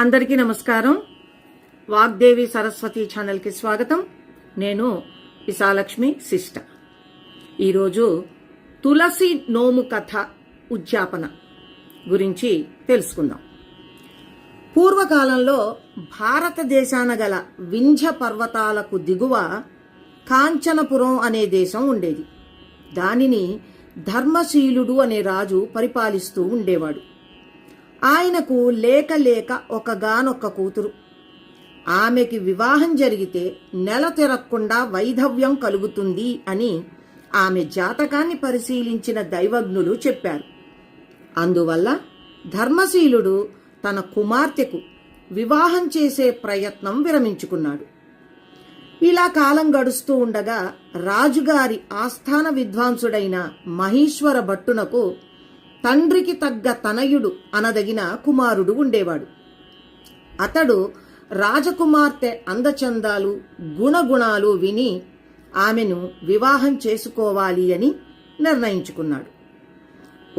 అందరికీ నమస్కారం. వాగ్దేవి సరస్వతి ఛానల్కి స్వాగతం. నేను విశాలక్ష్మి సిస్ట ఈరోజు తులసి నోము కథ ఉద్యాపన గురించి తెలుసుకుందాం. పూర్వకాలంలో భారతదేశాన గల వింధ్య పర్వతాలకు దిగువ కాంచనపురం అనే దేశం ఉండేది. దానిని ధర్మశీలుడు అనే రాజు పరిపాలిస్తూ ఉండేవాడు. ఆయనకు లేక లేక ఒకగానొక్క కూతురు. ఆమెకి వివాహం జరిగితే నెల తిరగకుండా వైధవ్యం కలుగుతుంది అని ఆమె జాతకాన్ని పరిశీలించిన దైవజ్ఞులు చెప్పారు. అందువల్ల ధర్మశీలుడు తన కుమార్తెకు వివాహం చేసే ప్రయత్నం విరమించుకున్నాడు. ఇలా కాలం గడుస్తూ ఉండగా రాజుగారి ఆస్థాన విద్వాంసుడైన మహేశ్వర భట్టునకు తండ్రికి తగ్గ తనయుడు అనదగిన కుమారుడు ఉండేవాడు. అతడు రాజకుమార్తె అందచందాలు గుణగుణాలు విని ఆమెను వివాహం చేసుకోవాలి అని నిర్ణయించుకున్నాడు.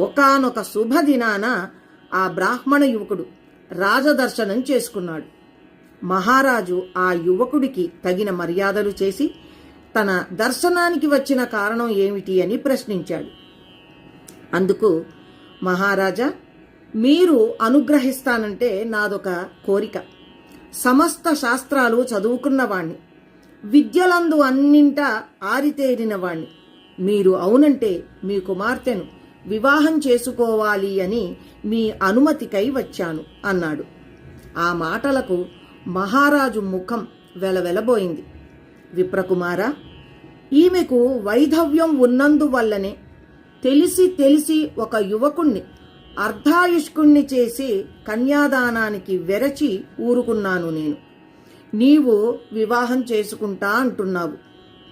ఒకానొక శుభదినాన ఆ బ్రాహ్మణ యువకుడు రాజదర్శనం చేసుకున్నాడు. మహారాజు ఆ యువకుడికి తగిన మర్యాదలు చేసి తన దర్శనానికి వచ్చిన కారణం ఏమిటి అని ప్రశ్నించాడు. అందుకు మహారాజా మీరు అనుగ్రహిస్తానంటే నాదొక కోరిక. సమస్త శాస్త్రాలు చదువుకున్నవాణ్ణి. విద్యలందు అన్నింట ఆరితేరిన వాణ్ణి మీరు అవునంటే మీ కుమార్తెను వివాహం చేసుకోవాలి అని మీ అనుమతికై వచ్చాను అన్నాడు. ఆ మాటలకు మహారాజు ముఖం వెలవెలబోయింది. విప్రకుమార ఈమెకు వైధవ్యం ఉన్నందువల్లనే తెలిసి తెలిసి ఒక యువకుణ్ణి అర్ధాయుష్కుణ్ణి చేసి కన్యాదానానికి వెరచి ఊరుకున్నాను నేను. నీవు వివాహం చేసుకుంటా అంటున్నావు.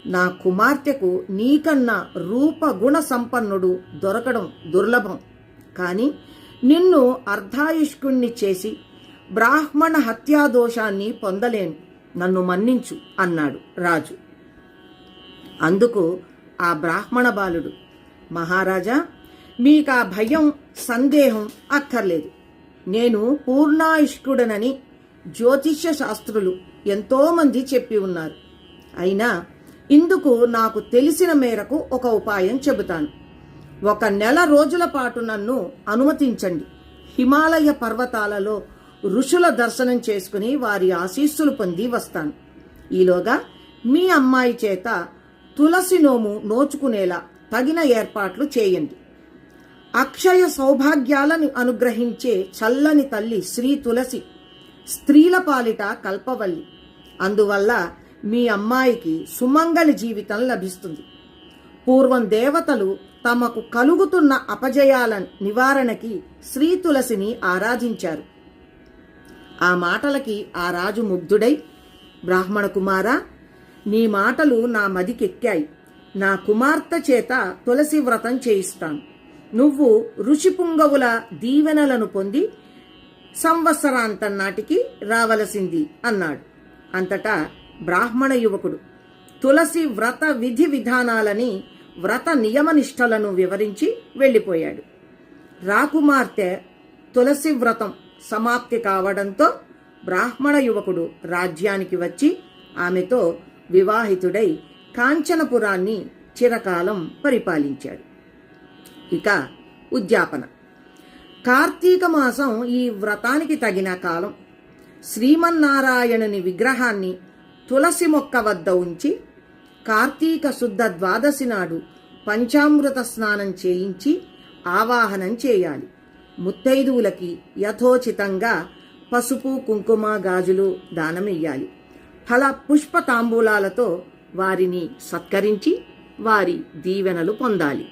నా కుమార్తెకు నీకన్నా రూపగుణ సంపన్నుడు దొరకడం దుర్లభం. కాని నిన్ను అర్ధాయుష్కుణ్ణి చేసి బ్రాహ్మణ హత్యాదోషాన్ని పొందలేను. నన్ను మన్నించు అన్నాడు రాజు. అందుకు ఆ బ్రాహ్మణ బాలుడు మహారాజా మీకు ఆ భయం సందేహం అక్కర్లేదు. నేను పూర్ణాయుష్కుడనని జ్యోతిష్య శాస్త్రులు ఎంతోమంది చెప్పి ఉన్నారు. అయినా ఇందుకు నాకు తెలిసిన మేరకు ఒక ఉపాయం చెబుతాను. ఒక నెల రోజుల పాటు నన్ను అనుమతించండి. హిమాలయ పర్వతాలలో ఋషుల దర్శనం చేసుకుని వారి ఆశీస్సులు పొంది వస్తాను. ఈలోగా మీ అమ్మాయి చేత తులసి నోము నోచుకునేలా తగిన ఏర్పాట్లు చేయండి. అక్షయ సౌభాగ్యాలను అనుగ్రహించే చల్లని తల్లి శ్రీ తులసి స్త్రీల పాలిట కల్పవల్లి. అందువల్ల మీ అమ్మాయికి సుమంగలి జీవితం లభిస్తుంది. పూర్వం దేవతలు తమకు కలుగుతున్న అపజయాల నివారణకి శ్రీ తులసిని ఆరాధించారు. ఆ మాటలకి ఆ రాజు ముగ్ధుడై బ్రాహ్మణ కుమారా నీ మాటలు నా మదికెక్కాయి. నా కుమార్తె చేత తులసి వ్రతం చేయిస్తాను నువ్వు ఋషిపుంగవుల దీవెనలను పొంది సంవత్సరాంతం నాటికి రావలసింది అన్నాడు. అంతటా బ్రాహ్మణ యువకుడు తులసి వ్రత విధి విధానాలని వ్రత నియమనిష్టలను వివరించి వెళ్ళిపోయాడు. రాకుమార్తె తులసి వ్రతం సమాప్తి కావడంతో బ్రాహ్మణ యువకుడు రాజ్యానికి వచ్చి ఆమెతో వివాహితుడై కాంచనపురాన్ని చిరకాలం పరిపాలించాడు. ఇక ఉద్యాపన. కార్తీక మాసం ఈ వ్రతానికి తగిన కాలం. శ్రీమన్నారాయణుని విగ్రహాన్ని తులసి మొక్క వద్ద ఉంచి కార్తీక శుద్ధ ద్వాదశి నాడు పంచామృత స్నానం చేయించి ఆవాహనం చేయాలి. ముత్తైదువులకి యథోచితంగా పసుపు కుంకుమ గాజులు దానమియ్యాలి. ఫల పుష్ప తాంబూలాలతో వారిని సత్కరించి వారి దీవెనలు పొందాలి.